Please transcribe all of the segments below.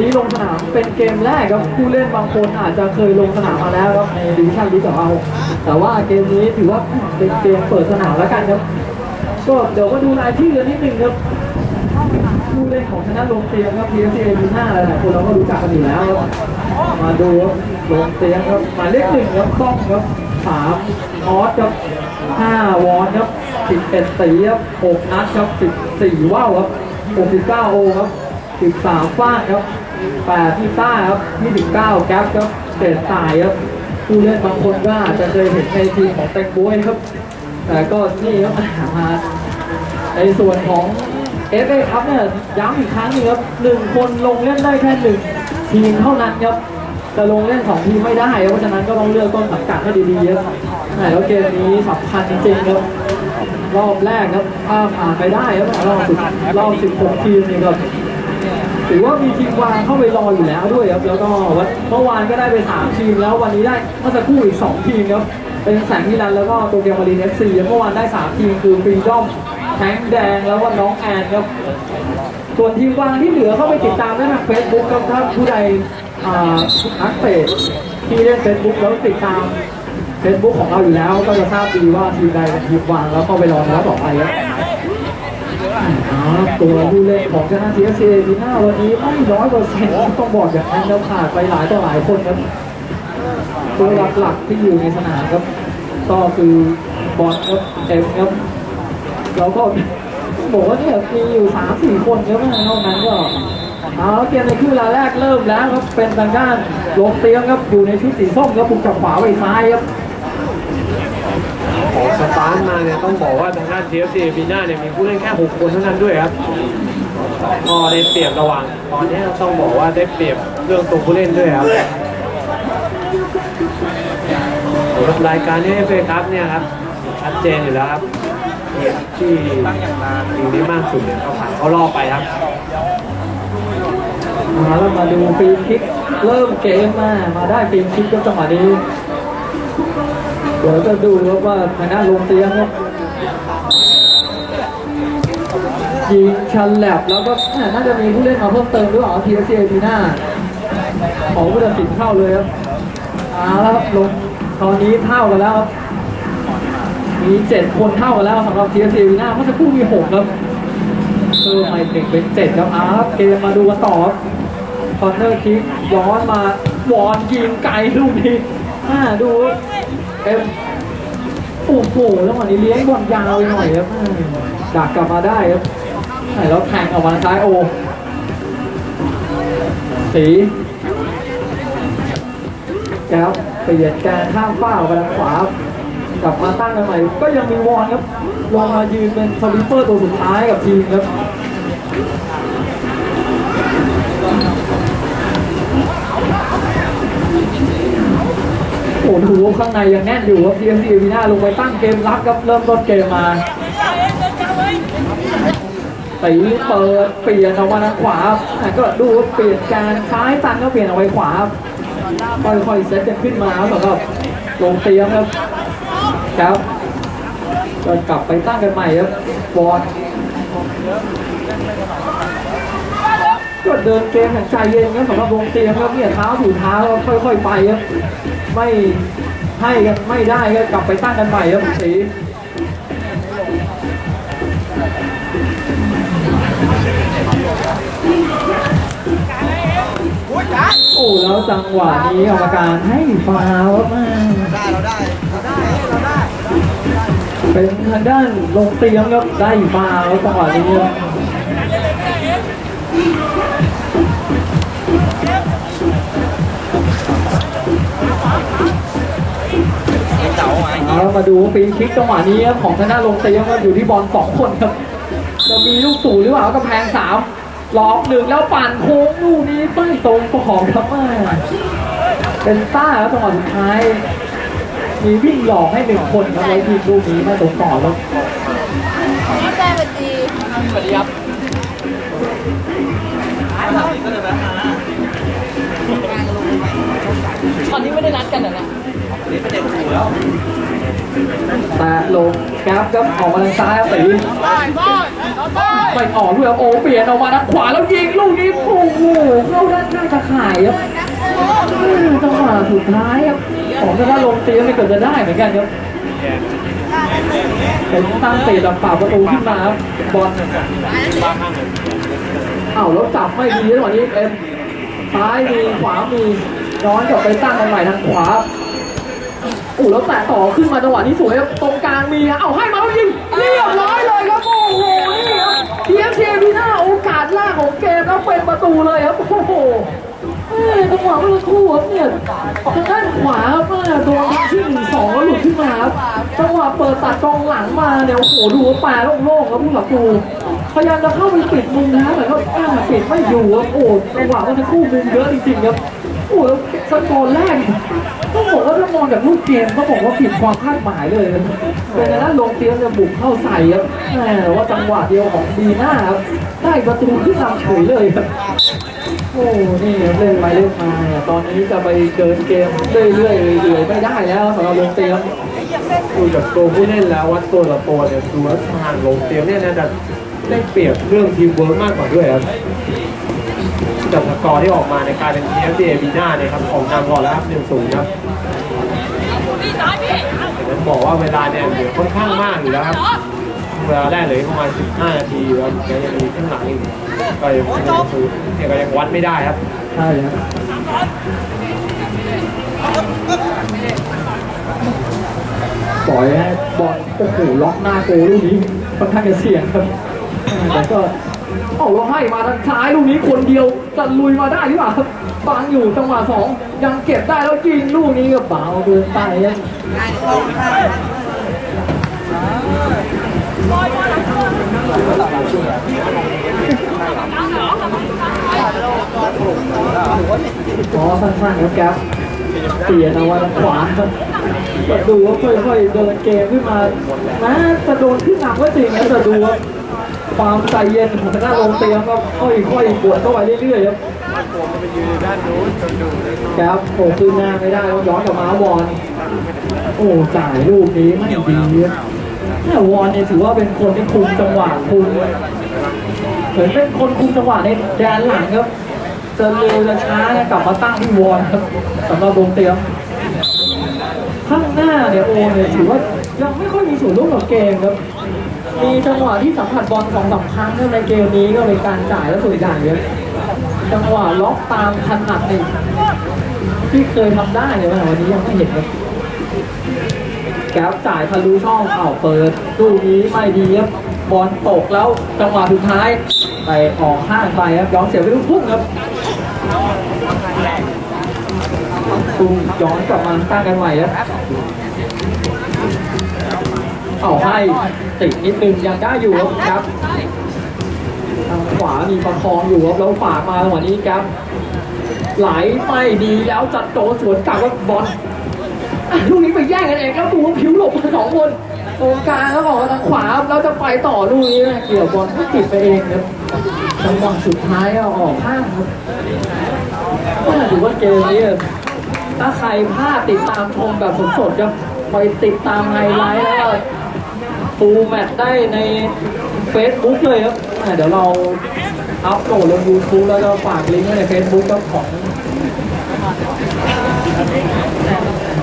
นี้ลงสนามเป็นเกมแรกครับผู้เล่นบางคนอาจจะเคยลงสนามมาแล้วครับในดิวิชั่นลีกของเราแต่ว่าเกมนี้ถือว่าเป็นเกมเปิดสนามแล้วกันครับก็เดี๋ยวมาดูรายชื่อกันนิดนึงครับผู้เล่นของชนะลงเตียงครับ PSA มีห้าหลายคนเราก็รู้จักกันอยู่แล้ว มาดูลงเตียงครับหมายเลขหนึ่งครับต้องครับสามออสครับห้าวอนครับสิบเอ็ดตีครับหกนัดครับสิบสี่ว่าวครับหกสิบเก้าโอครับ13ฟ้าครับ 8ที่ต้าครับ29แก๊ปครับเศษสายครับผู้เล่นบางคนก็อาจจะเคยเห็นในทีมของแตงโบยครับ แต่ก็นี่ครับมาในส่วนของเอฟเอครับเนี่ยย้ำอีกครั้งหนึงครับหนึ่งคนลงเล่นได้แค่หนึ่งทีมเท่านั้นครับจะลงเล่นสองทีมไม่ได้ครับเพราะฉะนั้นก็ต้องเลือกต้นสังกัดให้ดีๆครับแล้วเกมนี้สำคัญจริงๆครับรอบแรกครับถ้าผ่านไปได้ครับรอบสิบรอบ16ทีมนี่ครับ ถือว่ามีทีมวางเข้าไปรออยู่แล้วด้วยครับแล้วก็วันเมื่อวานก็ได้ไป3ทีมแล้ววันนี้ได้เมื่อสักครู่อีก2ทีมครับเป็นแสงมิลันแล้วก็โตเกียวมารีเอฟซีเมื่อวานได้3ทีมคือฟรีดอมแทงแดงแล้วก็น้องแอนครับส่วนทีมวางที่เหลือเข้าไปติดตามได้ทางเฟซบุ๊กครับถ้าผู้ใดอ่านักเตะที่เล่นเฟซบุ๊กแล้วติดตามเฟซบุ๊กของเราอยู่แล้วก็จะทราบดีว่าทีมใดเป็นทีมวางแล้วก็ไปรอแล้วต่อไปครับ ตัวผู้เล่นของชนะทีเอฟซีดีหน้าวันนี้ไม่ร้อยเปอร์เซ็นต์ต้องบอกอย่างนั้นแล้วขาดไปหลายต่อหลายคนครับตัวหลักๆที่อยู่ในสนามครับก็คือบอลครับเอ็มครับแล้วก็บอกว่าเนี่ยมีอยู่สามสี่คนครับนอกนั้นก็เอาแล้วเกมในครึ่งเวลาแรกเริ่มแล้วครับเป็นทางด้านลงเตียงครับอยู่ในชุดสีส้มครับบุกจากขวาไปซ้ายครับ ของสตาร์มาเนี่ยต้องบอกว่าทางด้าน TFC ปีหน้าเนี่ยมีผู้เล่นแค่6คนเท่านั้นด้วยครับก็ได้เปรียบระหว่างตอนนี้ต้องบอกว่าได้เปรียบเรื่องตัวผู้เล่นด้วยครับสำหรับรายการนี้เฟครับเนี่ยครับชัดเจนอยู่แล้วครับที่ทีมนี้มากสุดเนี่ยก็ผ่านเข้ารอไปครับมาแล้วมาดูฟรีคิกเริ่มเกมมามาได้ฟรีคิกก็จังหวะนี้ เดี๋ยวจะดูครับว่าทางด้านลงเตียงครับยิงชันแลบแล้วก็น่าจะมีผู้เล่นมาเพิ่มเติมหรือเปล่าทีเอซีทีหน้าของผู้ตัดสินเข้าเลยครับเอาแล้วครับลงตอนนี้เท่ากันแล้วครับมีเจ็ดคนเท่ากันแล้วสำหรับทีเอซีทีหน้าเมื่อสักครู่มีหกครับเพิ่มมาอีกหนึ่งเป็นเจ็ดครับอาร์เกมมาดูกันต่อครับคอนเนอร์คิกย้อนมาวอนยิงไกลลูกนี้อ่าดู เอ็มโอ้โหแล้ววันนี้เลี้ยงบอลยาวไปหน่อยครับดักกลับมาได้ครับแล้วแทงออกมาซ้ายโอ สีแก้วเปลี่ยนการข้ามฝ้าไปทางขวากลับมาตั้งกันใหม่ ก็ยังมีวอนครับลงมายืนเป็นสวิปเปอร์ตัวสุดท้ายกับทีมครับ โอ้โหข้างในยังแน่นอยู่ครับทีมซีวีน่าลงไปตั้งเกมรับครับ เริ่มต้นเกมมาตีเปิดเปลี่ยนออกมาทางขวาก็ดูว่าเปลี่ยนการซ้ายตันก็เปลี่ยนออกไปขวาค่อยๆเซตกันขึ้นมาครับสำหรับลงเตียงครับครับก็กลับไปตั้งกันใหม่ครับบอลก็เดินเกมอย่างใจเย็นครับสำหรับลงเตียงครับเนี่ยเท้าถูเท้าค่อยๆไปครับ ไม่ให้กันไม่ได้ก็กลับไปตั้งกันใหม่ครับสีโอ้แล้วจังหวะนี้กรรมการให้ฟาวล์ครับแม่ได้เราได้เราได้เราได้ เป็นทางด้านลงเตียงครับได้ฟาวจังหวะนี้ มาเอาละมาดูฟรีคิกจังหวะนี้ครับของทางด้าลงเตียงครับอยู่ที่บอลสองคนครับ จะมีลูกตู่หรือเปล่ากระแพงสามล็อกหนึ่งแล้วปั่นโค้งลูกนี้ไม่ตรงของครับแม่เป็นต้าครับจังหวะสุดท้าย มีวิ่งหลอกให้หนึ่งคนครับแล้ทีมลูกนี้ไม่ตรงต่อแล้วพี่แจ้งเป็นดีสวัสดีครับตอนนี้ไม่ได้นัดกันเหรอเนี่ยนี่เป็นเด็กหูแล้ว แต่ลงแก๊ปครับออกมาทางซ้ายครับตีไม่ออกด้วยครับโอ้เปลี่ยนออกมาทางขวาแล้วยิงลูกนี้โอ้โหเข้าด้านข้างตะข่ายครับอืมจังหวะสุดท้ายครับของถ้าลงเตียงไม่เกิดจะได้เหมือนกันครับแย่เป็นตั้งเตะแบบเปล่าประตูขึ้นมาครับบอลบ้าข้างเลยเอ้าแล้วจับไม่ดีจังหวะนี้เอ็มซ้ายมีขวามีย้อนกลับไปตั้งกันใหม่ทางขวา อู้แล้วแตะต่อขึ้นมาจังหวะนี้สวยครับตรงกลางมีฮะเอาให้มาแล้วยิงเรียบร้อยเลยครับโอ้โหนี่ครับทีเอฟซีพีหน้าโอกาสแรกของเกมแล้วเป็นประตูเลยครับโอ้โหจังหวะเมื่อสักครู่ครับเนี่ยทางด้านขวาเมื่อโดนที่หนึ่งสองแล้วหลุดขึ้นมาครับจังหวะเปิดตัดกองหลังมาเนี่ยโอ้โหดูว่าปลาโล่งๆครับผู้หลักดูพยายามจะเข้าไปปิดมุมนะแต่ก็อ่าปิดไม่อยู่ครับโอ้จังหวะเมื่อสักครู่มุมเยอะจริงๆครับ โอ้แล้วสกอร์แรกต้องบอกว่าถ้ามองจากรูปเกมเขาบอกว่าผิดความคาดหมายเลยนะเป็นไงนะลงเตียงจะบุกเข้าใส่ครับแหมแต่ว่าจังหวะเดียวของดีหน้าครับได้ประตูขึ้นนำเฉยเลยครับโอ้นี่เล่นไปเล่นมาตอนนี้จะไปเดินเกมเรื่อยๆเรื่อยๆไม่ได้แล้วสำหรับลงเตียงดูจากตัวผู้เล่นแล้ววัดตัวต่อตัวเนี่ยดูว่าทางลงเตียมเนี่ยน่าจะได้เปรียบเรื่องทีมเวิร์กมากกว่าด้วยครับ จากสกอร์ที่ออกมาในการเป็นทีมเอบีน่าเนี่ยครับออกนำก่อนแล้วครับหนึ่งศูนย์ครับแต่ผมบอกว่าเวลาเนี่ยเหลือค่อนข้างมากอยู่แล้วครับเวลาแรกเหลยประมาณ15นาทีแล้วยังมีข้างหลังอีกก็ยังเป็นศูนย์เนี่ยก็ยังวัดไม่ได้ครับใช่ครับปล่อยให้บอลโอ้โหล็อกหน้าโกลูกนี้ค่อนข้างจะเสี่ยงครับแต่ก็ เอาเราให้มาทางซ้ายลูกนี้คนเดียวจะลุยมาได้หรือเปล่าครับบังอยู่จังหวะสองยังเก็บได้แล้วยิงลูกนี้ก็เบาเกินไปครับพอสั้นๆครับแก๊ปเปลี่ยนเอาไว้ทางขวาครับดูว่าค่อยๆเดินเกมขึ้นมาแม้จะโดนขึ้นหนักก็จริงนะแต่ดูว่า ความใจเย็นของทางด้านลงเตียงก็ค่อยๆปวดเข้าไปเรื่อยๆครับผมไปยืนด้านนู้นจนดูเลยแก๊ปโผล่ขึ้นหน้าไม่ได้ต้องย้อนกลับมาบอลโอ้จ่ายลูกนี้ไม่ดีครับเนี่ยวอนเนี่ยถือว่าเป็นคนที่คุมจังหวะคุมเหมือนเป็นคนคุมจังหวะในแดนหลังครับจะเร็วจะช้าเนี่ยกลับมาตั้งที่วอนครับสำหรับวงเตียมข้างหน้าเนี่ยโอเนี่ยถือว่ายังไม่ค่อยมีส่วนร่วมกับเกมครับ มีจังหวะที่สัมผัสบอลสองสามครั้งในเกมนี้ก็เป็นการจ่ายแล้วส่วนใหญ่ครับจังหวะล็อกตามถนัดหนี่งที่เคยทำได้เนี่ยแต่วันนี้ยังไม่เห็นครับแก๊ปจ่ายทะลุช่องเข่าเปิดลูนี้ไม่ดีครับบอลตกแล้วจังหวะสุดท้ายไปออกข้างไปครับย้อนเสียไปลูกพุ่งครับตุ้งย้อนกลับมาตั้งกันใหม่ครับ เอาให้ติดนิดนึงยังได้อยู่ครับทางขวามีประคองอยู่ครับแล้วฝากมาจังหวะนี้ครับ ไหลไม่ดีแล้วจัดโตสวนกลับว่าบอลลูกนี้ไปแย่งกันเองแล้วดูว่าผิวหลบมาสองคนตรงกลางแล้วบอกทางขวาครับแล้วจะไปต่อลูกนี้นะเกี่ยวบอลก็ติดไปเองครับจังหวะสุดท้ายเอาออกข้างครับก็ถือว่าเกมนี้ถ้าใครพลาดติดตามชมแบบสดๆครับไปติดตามไฮไลท์แล้ว ฟูลแมตได้ใน Facebook เลยครับอะเดี๋ยวเราอัพโหลดลง YouTube แล้วก็ฝากลิงก์ไว้ใน Facebook ครับของ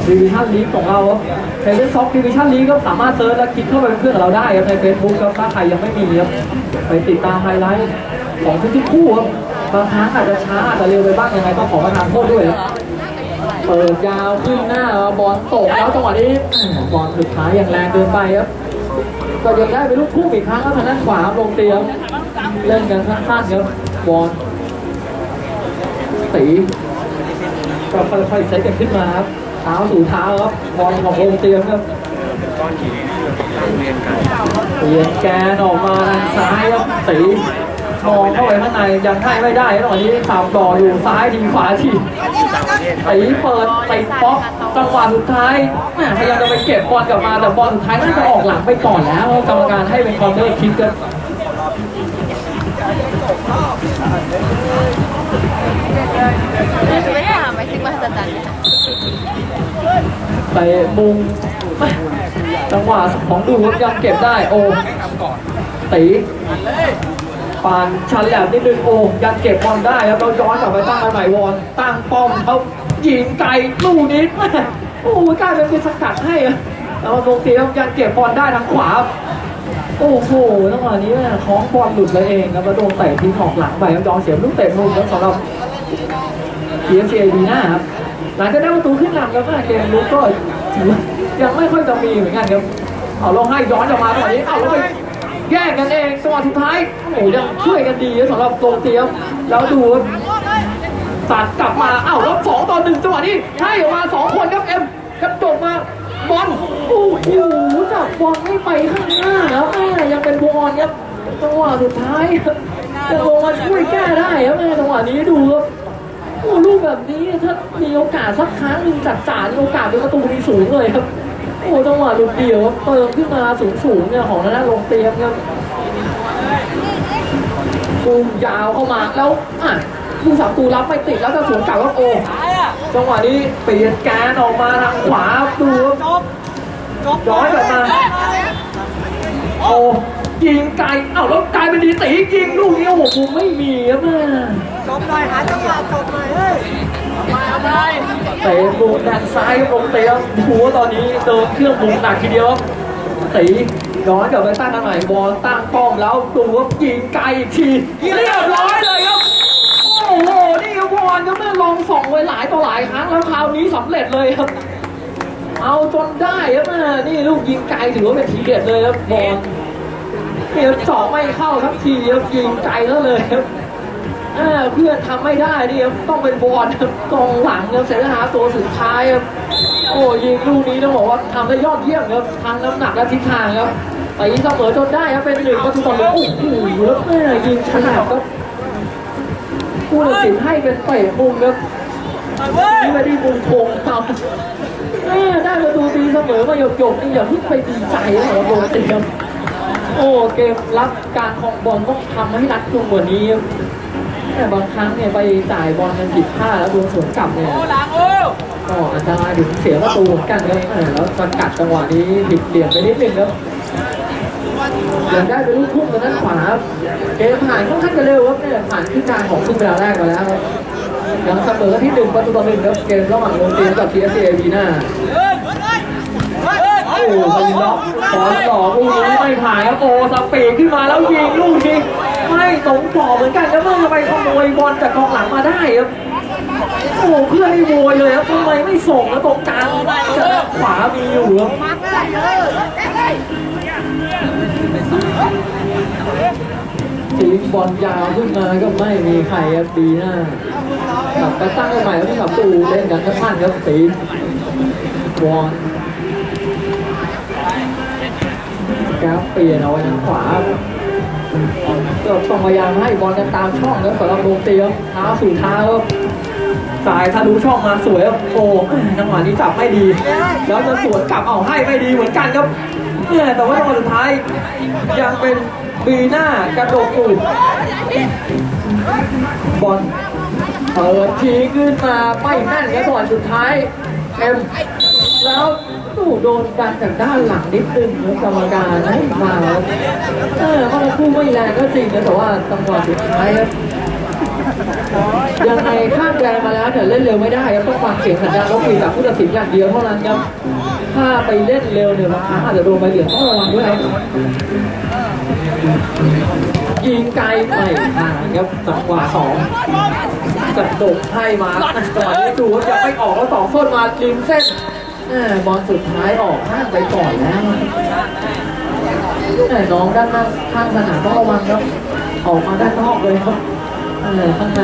ดิวิชั่นลีกของเราครับเฟเดอร์ซ็อกดิวิชั่นลีกก็สามารถเซิร์ชและคลิกเข้าไปเป็นเพื่อนกับเราได้ครับใน Facebook ครับถ้าใครยังไม่มีครับไปติดตามไฮไลท์ของทุกๆคู่ครับบางครั้งอาจจะช้าอาจจะเร็วไปบ้างยังไงต้องขอประทานโทษด้วยครับเปิดยาวขึ้นหน้าบอลตกแล้วจังหวะนี้บอลสุดท้ายอย่างแรงเกินไปครับ ก็ยังได้ไปลูกคู่อีกครั้งครับทางด้านขวาลงเตียงเล่นกันสั้นๆครับบอลตีก็ค่อยๆเซตกันขึ้นมาครับเท้าสู่เท้าครับบอลของวงเตียมครับก้อนหินตั้งเรียนกันเปลี่ยนแกนออกมาทางซ้ายครับตีมองเข้าไปข้างในยังให้ไม่ได้ตอนนี้สามต่ออยู่ซ้ายทีขวาที ตีเปิดตีป๊อกจังหวะสุดท้ายแหมพยายามจะไปเก็บบอลกลับมาแต่บอลสุดท้ายน่าจะออกหลังไปก่อนแล้วกรรมการให้เป็นคอร์เนอร์คิกครับไม่ได้หาไม้ซิกมาจัดจันเลยเตะมุมแม่จังหวะของดูยังเก็บได้โอ้ตี ปานชันแหลมนิดนึงโอ้ยังเก็บบอลได้ครับเราย้อนกลับไปตั้งใหม่วอนตั้งป้อมเขายิงไกลลูกนี้โอ้กลาเป็นสกัดให้แล้วลงตีครับยังเก็บบอลได้ทางขวาโอ้โหจังหวะนี้แม่คล้องบอลหลุดไปเองครับแล้วโดนเตะทิ้งออกหลังไปครับยอมเสียลูกเตะมุมครับสำหรับ PFC ดีหน้าครับหลังจากได้ประตูขึ้นนำแล้วแม่เกมลุกก็ถือว่ายังไม่ค่อยจะมีเหมือนกันครับเอาลงให้ย้อนกลับมาตอนนี้เอาล้วไป แย่งกันเองจังหวะสุดท้ายโอ้โหยังช่วยกันดีสำหรับโตเตียมแล้วดูสัตัดกลับมาเอ้าแล้วสองต่อหนึ่งจังหวะนี้ให้ออกมาสองคนครับเอ็มกระโดดมาบอลโอ้โหจับบอลไม่ไปข้างหน้าแล้วแม่ยังเป็นบอลครับจังหวะสุดท้ายจะลงมาช่วยแก้ได้ครับแม่จังหวะนี้ดูครับโอ้ลูกแบบนี้ถ้ามีโอกาสสักครั้งหนึ่งจัดจ่ามีโอกาสเป็นประตูมีสูงเลยครับ อ้จังหวะลูกเดียวเติมขึ้นมาสูงๆเนี่ยของทางด้านลงเตียมครับปูยาวเข้ามาแล้วอะผู้สามตูรับไม่ติดแล้วก็สวนกลับว่าโอ้จังหวะนี้เปลี่ยนแกนออกมาทางขวาดูครับย้อนกลับมาโอ้ยิงไกลเอ้าแล้วกลายเป็นดีตียิงลูกนี้โอ้โหไม่มีครับแม่จบหน่อยหาจังหวะจบหน่อยเฮ้ย เอาไปเตะมุมทางซ้ายลงเตะหัวตอนนี้เดินเครื่องมุมหนักทีเดียวตีย้อนกลับไปตั้งกันใหม่บอลตั้งป้อมแล้วดูว่ายิงไกลอีกทีเรียบร้อยเลยครับโอ้โหนี่บอลก็แม่ลองส่องไว้หลายต่อหลายครั้งแล้วคราวนี้สำเร็จเลยครับ เอาจนได้ครับแม่นี่ลูกยิงไกลถือว่าเป็นทีเด็ดเลยครับบอลเนี่ครับเจาะไม่เข้าทักทีครับยิงไกลแล้วเลยครับ เพื่อนทำไม่ได้นี่ครับต้องเป็นบอลกองหลังครับเสนาหาตัวสุดท้ายครับโอ้ยิงลูกนี้ต้องบอกว่าทำได้ยอดเยี่ยมครับทั้งน้ำหนักและทิศทางครับไปเสมอจนได้ครับเป็นหนึ่งประตูต่อหนึ่งโอ้โหแล้วแม่ยิงขนาดครับผู้ตัดสินให้เป็นเตะมุมครับเว้ยนี่ไม่ได้มุมโค้งครับแม่ได้ประตูตีเสมอมาหยกๆนี่อย่าเพิ่งไปดีใจนะครับโดนเตะครับโอ้เกมรับการครองบอลต้องทำให้รัดกุมกว่านี้ ครับแต่บางครั้งเนี่ยไปจ่ายบอลกันผิดพลาดแล้วโดนสวนกลับเนี่ยโอ้หลังโอ้ก็อันตรายถึงเสียประตูเหมือนกันครับเออแล้วสกัดจังหวะนี้ผิดเปลี่ยนไปนิดนึงครับยังได้เป็นลูกทุ่งทางด้านขวาครับเกมผ่านค่อนข้างจะเร็วครับเนี่ยผ่านขึ้นกลางของครึ่งเวลาแรกมาแล้วครับยังเสมอที่หนึ่งประตูต่อหนึ่งครับเกมระหว่างโรงเรียนกับ TSC บีน่าเฮ้ยเฮ้ยเฮ้ยโอ้โหไปล็อกบอลต่อลูกนี้ไม่ผ่านครับโอ้สปีดขึ้นมาแล้วยิงลูกนี้ ไม่ตรงต่อเหมือนกันครับเมื่อไปขโมยบอลจากกองหลังมาได้ครับโอ้เพื่อนนี่โวยเลยครับทำไมไม่ส่งแล้วตรงกลางจะขวามีอยู่ครับทีมบอลยาวขึ้นมาก็ไม่มีใครครับปีหน้ากลับไปตั้งใหม่แล้วที่ขับตูเล่นกันทั้งพันครับตีบอลกราฟเปลี่ยนเอาไว้ทางขวา เก็ต้องพยายามให้บอลกันตามช่องครับสำหรับโรงเตรียมเท้าสู่เท้าครับสายทะลุช่องมาสวยครับโอ้จังหวะนี้จับไม่ดี แล้วจะสวนกลับเอาให้ไม่ดีเหมือนกันครับแต่ว่าจังหวะสุดท้ายยังเป็นบีหน้ากระโดดอูบอลเปิดทีขึ้นมาไม่แม่นครับจังหวะสุดท้ายเอ็มแล้ว ตู้โดนกันจากด้านหลังนิดนึงครับกรรมการให้มาครับเออเพราะเราคู่ไม่แรงก็จริงนะแต่ว่าจังหวะสุดท้ายครับยังไงข้ามแดนมาแล้วเนี่ยเล่นเร็วไม่ได้ครับต้องฟังเสียงสัญญาณรถคุยจากผู้ตัดสินอย่างเดียวเท่านั้นครับถ้าไปเล่นเร็วเนี่ยบางครั้งอาจจะโดนใบเหลืองต้องระวังด้วยครับยิงไกลไม่ห่างครับจังหวะสองกระโดดให้มาจังหวะนี้ดูว่ายังไม่ออกแล้วต่อส้นมาริมเส้น บอลสุดท้ายออกข้างไปก่อนแล้วแหม่น้องด้านหน้าข้างสนามต้องระวังครับออกมาด้านนอกเลยครับข้างใน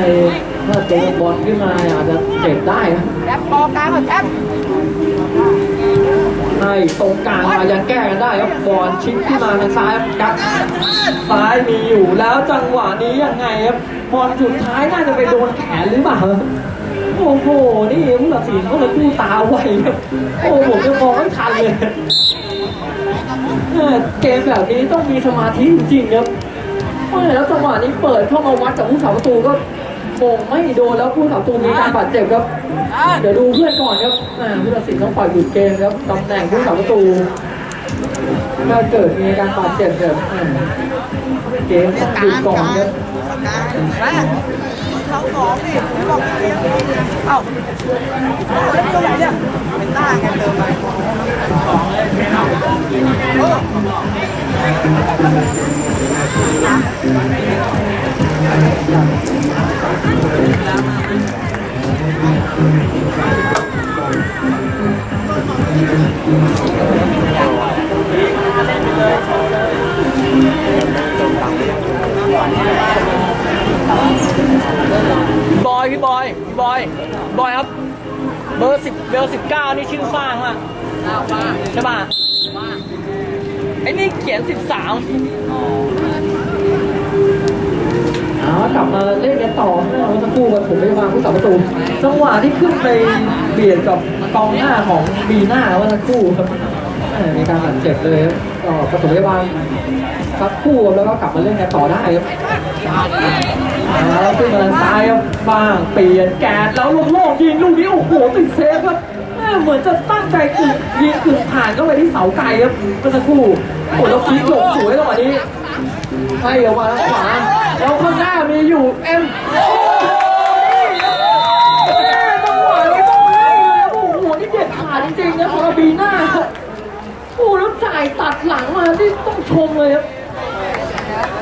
ถ้าโดนบอลขึ้นมาอาจจะเจ็บได้ครับแจ็บปอกลางก่อนแจ็บให้ตรงกลางมายังแก้กันได้ครับบอลชิดขึ้นมาทางซ้ายครับซ้ายมีอยู่แล้วจังหวะนี้ยังไงครับบอลสุดท้ายน่าจะไปโดนแขนหรือเปล่า โอ้โห นี่ผู้ตัดสินเขาเลยกู้ตาไวครับโอ้ผมยังมองไม่ทันเลย เกมแบบนี้ต้องมีสมาธิจริงๆครับไม่แล้วจังหวะนี้เปิดเข้ามาวัดจากผู้สาประตูก็โมงไม่โดนแล้วผู้สาประตูมีการบาดเจ็บครับ เดี๋ยวดูเพื่อนก่อนครับอ่าผู้ตัดสินต้องปล่อยหยุดเกมครับตำแหน่งผู้สาประตูถ้าเกิดมีการบาดเจ็บเนี่ยอ่าเกมต้องหยุดก่อนครับ เาของดิไม่บอกเลี้ยงเอ้าเล่นตัวไหนเนี่ยเป็นหน้าไงเติมไปของเลย พี่บอยพี่บอยพี่บอยบอยครับ เบอร์สิบเบอร์สิบเก้านี่ชื่อฟ้างอะใช่ป่ะไอ้นี่เขียนสิบสามเอากลับมาเล่นกันต่อเมื่อสักครู่ครับผมไปวางผู้สาประตูจังหวะที่ขึ้นไปเบียดกับกองหน้าของบีหน้าเมื่อสักครู่ครับ มีการบาดเจ็บเลยครับก็ประตูไปวางสักคู่แล้วก็กลับมาเล่นกันต่อได้ครับแล้วขึ้นมาซ้ายครับบ้างเปลี่ยนแกนแล้วลงโลกยิงลูกนี้โอ้โหติดเซฟครับเหมือนจะตั้งใจกึ่งยิงกึ่งผ่านเข้าไปที่เสาไกลครับเมื่อสักครู่โอ้แล้วพีกหลบสวยจังหวะนี้ให้ออกมาทางขวาแล้วข้างหน้ามีอยู่เอ็มโอ้จังหวะนี้ต้องให้เลยโอ้โหนี่เด็ดขาดจริงๆนะสำหรับบีน่า ตัดหลังมาที่ต้องชมเลยครับ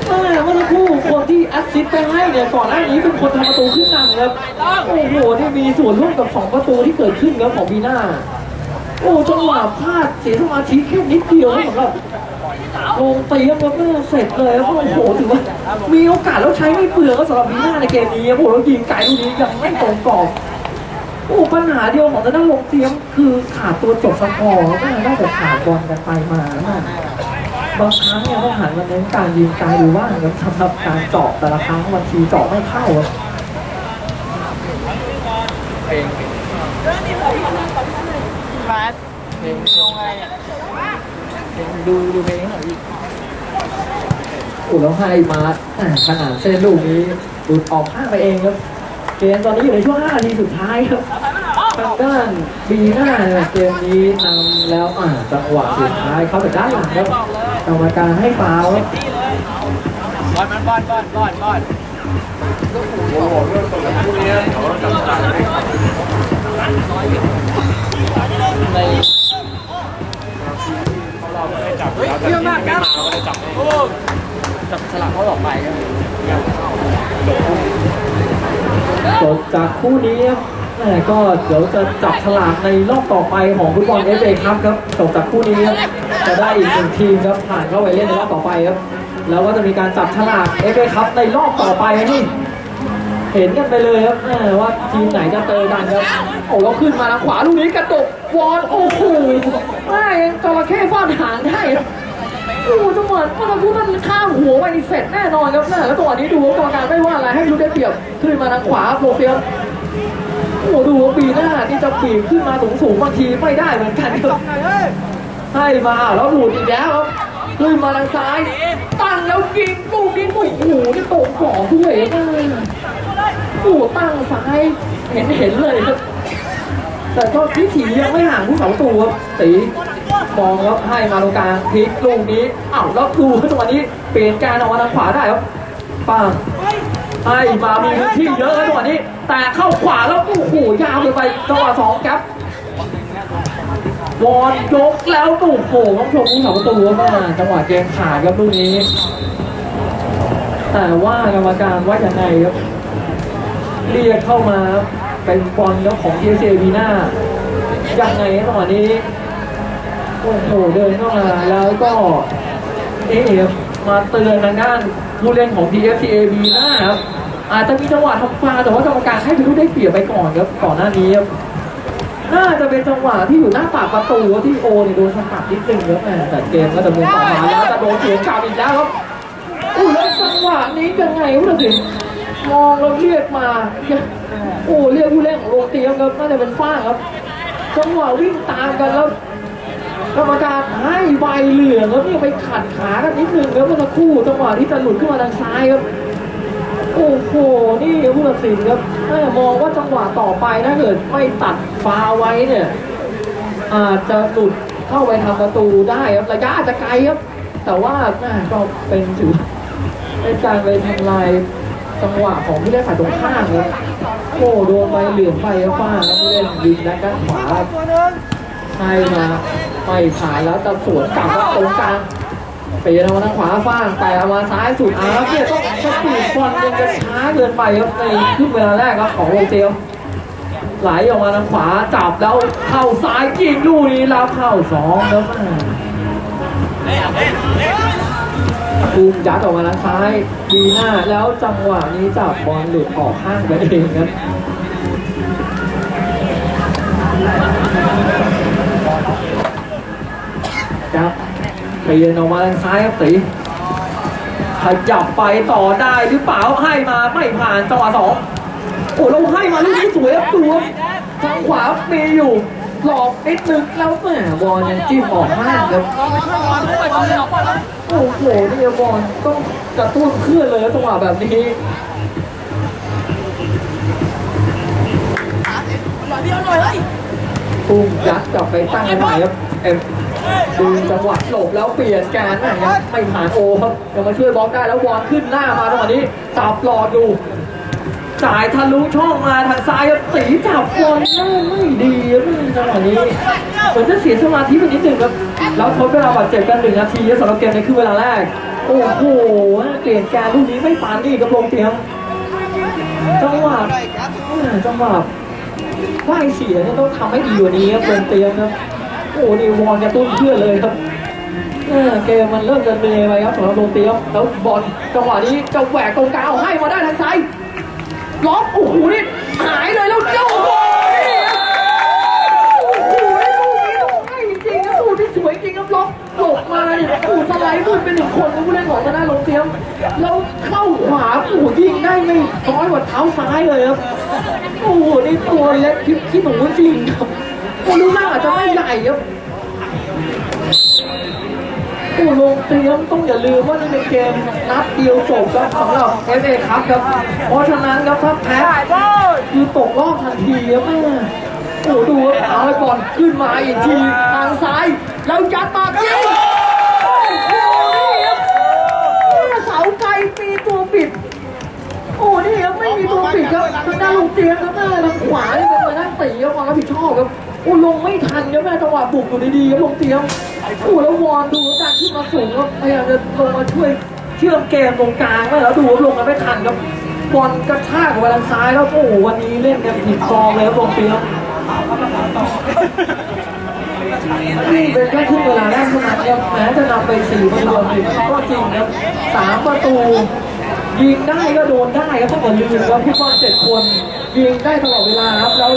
แม่เมื่อสักครู่คนที่แอสซิสต์ไปให้เนี่ยก่อนหน้านี้เป็นคนทำประตูขึ้นนำครับโอ้โหนี่มีส่วนร่วมกับสองประตูที่เกิดขึ้นครับของบีน่าโอ้จังหวะพลาดเสียสมาธิแค่นิดเดียวสำหรับลงเตรียมแล้วก็เสร็จเลยแล้วโอ้โหถือว่ามีโอกาสแล้วใช้ไม่เปลืองก็สำหรับบีน่าในเกมนี้ครับโอ้โหแล้วยิงไกลลูกนี้ยังไม่ตรงกรอบ โอ้ปัญหาเดียวของทางด้านลงเตียมคือขาดตัวจบสกอร์ไม่ได้แต่ขาดบอลกันไปมาแล้วนบางครั้งเนี่ยต้องหันมาเน้นการยิงไกลดูบ้างสำหรับการเจาะแต่ละครั้งบางทีเจาะไม่เข้าครับแฟนเพลงลงไงเนี่ยดูดูเพลงหน่อยดิโอ้แล้วให้มาอ่าขนาดเส้นลูกนี้หลุดออกข้างไปเองครับ เกมตอนนี้อยู่ในช่วง5นาทีสุดท้ายครับทางด้านบีหน้าเนี่ยเกมนี้นำแล้วอ่าจังหวะสุดท้ายเข้าได้านหลังครับกรรมการให้ฟาวล์บอลมันบอลบอลบอลบอลโอ้โหเรื่องตรงพวกนี้เขาจำใจให้ในเราไม่ได้จับแล้วแต่ที่ไม่มาเราก็ได้จับจับฉลากเขาหลอกไปครับจบ จากคู่นี้ครับแม่ก็เดี๋ยวจะจับฉลากในรอบต่อไปของฟุตบอลเอฟเอครับครับจบจากคู่นี้ครับจะได้อีกหนึ่งทีมครับผ่านเข้าไปเล่นในรอบต่อไปครับแล้วก็จะมีการจับฉลากเอฟเอครับในรอบต่อไปนี่เห็นกันไปเลยครับว่าทีมไหนจะเจอกันครับโอ้แล้วขึ้นมาทางขวาลูกนี้กระดกวอนโอ้โหแม่จระเข้ฟาดหางได้ครับ โอ้จังหวะเมื่อสักครู่มันข้ามหัวไปนี่เสร็จแน่นอนครับแม่แล้วจังหวะนี้ดูว่ากรรมการไม่ว่าอะไรให้ลูกได้เปรียบขึ้นมาทางขวาโปรเฟียมโอ้ดูว่าปีหน้านี่จะปีกขึ้นมาสูงสูงๆบางทีไม่ได้เหมือนกันครับให้มาแล้วหลุดอีกแล้วครับขึ้นมาทางซ้าย ตั้งแล้วยิงลูกนี้โอ้โหนี่ตกกรอบด้วยนะโอ้โหตั้งซ้ายเห็นเห็นเลยครับแต่ก็พิถียังไม่ห่างผู้เสาประตูครับตี มองแล้วให้มาตรงกลางพลิกลูกนี้อ้าวแล้วดูจังหวะนี้เปลี่ยนการออกมาทางขวาได้ครับป้าให้มามีพื้นที่เยอะแล้วจังหวะนี้ แต่เข้าขวาแล้วโอ้โหยาวเลยไปจังหวะสองครับบอลยกแล้วโอ้โหต้องชมผู้สาประตูมากจังหวะเกมขาดครับลูกนี้ แต่ว่ากรรมการว่าอย่างไรครับเรียกเข้ามาเป็นบอลแล้วของเอเจบีน่ายังไงจังหวะนี้ โอ้โหเดินเข้ามาแล้วก็เอ๊ะมาเตือนทางด้านผู้เล่นของ TFCA B น้าครับอาจจะมีจังหวะทำฟาแต่ว่ากรรมการให้เป็นลูกได้เปรียบไปก่อนครับก่อนหน้านี้ครับน่าจะเป็นจังหวะที่อยู่หน้าปากประตูที่โอเนี่ยโดนสกัดนิดนึงครับแหม่แต่เกมก็จะเดินต่อมาแล้วจะโดนเสียงกลับอีกแล้วครับอู้แล้วจังหวะนี้ยังไงวะสิมองเราเรียกมาโอ้เรียกผู้เล่นของโรเตียมครับน่าจะเป็นฟ้าครับจังหวะวิ่งตามกันแล้ว กรรมการให้ใบเหลืองแล้วนี่ไปขัดขากันนิดนึงครับเมื่อสักครู่จังหวะที่จะหลุดขึ้นมาทางซ้ายครับโอ้โหนี่ผู้ตัดสินครับมองว่าจังหวะต่อไปถ้าเกิดไม่ตัดฟาไว้เนี่ยอาจจะหลุดเข้าไปทำประตูได้ครับระยะอาจจะไกลครับ แต่ว่าก็เป็นถือเป็นการไปทำลายจังหวะของผู้เล่นฝ่ายตรงข้ามครับโอ้โดนไปเหลืองไปครับฟ้าครับผู้เล่นยิงด้านด้านขวาครับตัวหนึงให้มา ไม่ผ่านแล้วจะสวนกลับว่าตรงกลางเปลี่ยนเอามาทางขวาฟ้างแต่เอามาซ้ายสุดอาร์เนี่ยต้องสปีดบอลยังจะช้าเกินไปครับในครึ่งเวลาแรกครับของโรเจลไหลออกมาทางขวาจับแล้วเข้าซ้ายยิงลูกนี้รับเข้าสองแล้วบูมยัดออกมาทางซ้ายดีหน้าแล้วจังหวะนี้จับบอลหลุดออกข้างไปเองครับ ครับเปลี่ยนออกมาทางซ้ายครับตีขยับไปต่อได้หรือเปล่าให้มาไม่ผ่านจังหวะสองโอ้เราให้มาลูกนี้สวยครับดูครับทางขวามีอยู่หลอกนิดนึงแล้วแหมบอลยังจิ้มออกข้างครับไปช่วยบอลด้วยบอลออกบอลโอ้โหนี่บอลต้องกระตุ้นเพื่อนเลยครับจังหวะแบบนี้หน่อยเดียวหน่อยเฮ้ยปุ้มยัดกลับไปตั้งกันใหม่ครับเอ็ม ดึงจังหวะหลบแล้วเปลี่ยนการแม่งยังไม่ผ่านโอครับยังมาช่วยบล็อกได้แล้ววางขึ้นหน้ามาจังหวนี้จับหลอดอยู่จ่ายทะลุช่องมาทางซ้ายครับตีจับบอลหน้าไม่ดีครับจังหวะนี้เหมือนจะเสียสมาธิไปนิดนึงครับแล้วทดเวลาบาดเจ็บกันหนึ่งนาทีสำหรับเกมในครึ่งเวลาแรกโอ้โหเปลี่ยนการลูกนี้ไม่ปานนี่กับลงเตียงจังหวะจังหวะไหวเสีเนี่ยต้องทำให้ดีกว่านี้ครับลงเตียงครับ โอ้นี่วอนกระตุ้นเพื่อนเลยครับเกมมันเริ่มจะเหนื่อยไปครับสำหรับลงเตียงแล้วบอลจังหวะนี้จะแหวกตรงกลางให้มาได้ทางซ้ายล็อกโอ้โหนี่หายเลยแล้วเจ้าโอ้โหนี่โอ้โหนี่ลูกนี้ต้องให้จริงๆนะลูกที่สวยจริงครับล็อกหลบมาเนี่ยโอ้สไลด์บุญเป็นหนึ่งคนนะผู้เล่นของธนาลงเทียมแล้วเข้าขวาโอ้โหยิงได้ไม่น้อยกว่าเท้าซ้ายเลยครับโอ้โหนี่ตัวเล็กคิดคิดหนูจริงครับ กหน้าอาจจะไม่ใหญ่ครับโอ้ลงเตรียมต้องอย่าลืมว่านี่เป็นเกมนัดเดียวจบครับสำหรับ FA ครับครับ เพราะฉะนั้นครับถ้าแพ้คือตกรอบทันทีครับแม่โอ้ดูครับเอาไอ้บอลขึ้นมาอีกทีทางซ้าย แล้วยัดมายิงโอ้โหนี่ครับเนี่ยเสาไกลมีตัวปิด โอ้นี่ครับไม่มีตัวปิดครับทางด้านลงเตียงครับแม่ทางขวานี่เป็นมาด้านตีครับความรับผิดชอบครับ อ้ลงไม่ทันครับแม่จังหวะบุกอยู่ดีๆครับลงเตียงโอ้แล้ววอนดูแล้วการขึ้นมาสูงครับพยายามจะลงมาช่วยเชื่อมเกมตรงกลางไว้แล้วดูว่าลงกันไม่ทันครับบอลกระชากไปทางซ้ายแล้วโอ้โหวันนี้เล่นกันผิดฟอร์มเลยครับลงเตียงนี่เป็นแค่ครึ่งเวลาแรกเท่านั้นครับแม้จะนำไปสี่ประตูก็จริงครับสามประตูยิงได้ก็โดนได้ครับต้องอย่าลืมครับพี่บอลเจ็ดคนยิงได้ตลอดเวลาครับแล้ว